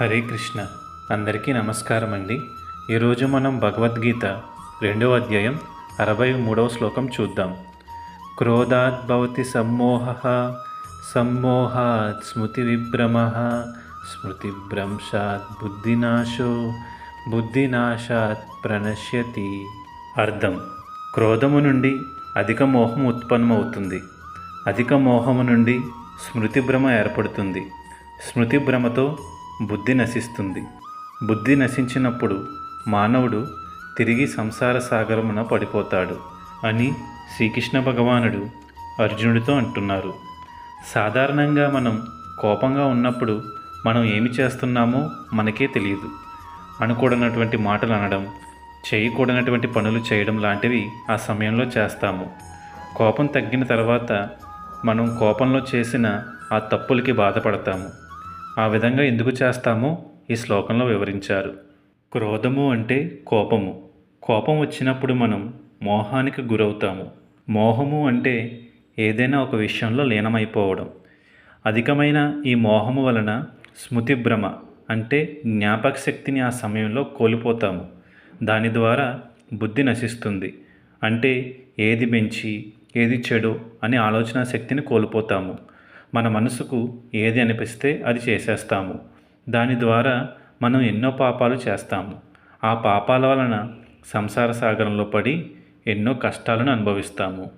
హరే కృష్ణ. అందరికీ నమస్కారం అండి ఈరోజు మనం భగవద్గీత రెండవ అధ్యాయం అరవై మూడవ శ్లోకం చూద్దాం. క్రోధాద్భవతి సమ్మోహ సమ్మోహాత్ స్మృతి విభ్రమ స్మృతిభ్రంశాత్ బుద్ధినాశో బుద్ధినాశాత్ ప్రణశ్యతి. అర్థం. క్రోధము నుండి అధిక మోహం ఉత్పన్నమవుతుంది. అధిక మోహము నుండి స్మృతి భ్రమ ఏర్పడుతుంది. స్మృతి భ్రమతో బుద్ధి నశిస్తుంది. బుద్ధి నశించినప్పుడు మానవుడు తిరిగి సంసార సాగరమున పడిపోతాడు అని శ్రీకృష్ణ భగవానుడు అర్జునుడితో అంటున్నారు. సాధారణంగా మనం కోపంగా ఉన్నప్పుడు మనం ఏమి చేస్తున్నామో మనకే తెలియదు. అనకూడనటువంటి మాటలు అనడం చేయకూడనటువంటి పనులు చేయడం లాంటివి ఆ సమయంలో చేస్తాము. కోపం తగ్గిన తర్వాత మనం కోపంలో చేసిన ఆ తప్పులకి బాధపడతాము. ఆ విధంగా ఎందుకు చేస్తామో ఈ శ్లోకంలో వివరించారు. క్రోధము అంటే కోపము. కోపం వచ్చినప్పుడు మనం మోహానికి గురవుతాము. మోహము అంటే ఏదైనా ఒక విషయంలో లీనమైపోవడం. అధికమైన ఈ మోహము వలన స్మృతి భ్రమ అంటే జ్ఞాపక శక్తిని ఆ సమయంలో కోల్పోతాము. దాని ద్వారా బుద్ధి నశిస్తుంది. అంటే ఏది మంచి ఏది చెడు అనే ఆలోచన శక్తిని కోల్పోతాము. మన మనసుకు ఏది అనిపిస్తే అది చేసేస్తాము. దాని ద్వారా మనం ఎన్నో పాపాలు చేస్తాము. ఆ పాపాల వలన సంసార సాగరంలో పడి ఎన్నో కష్టాలను అనుభవిస్తాము.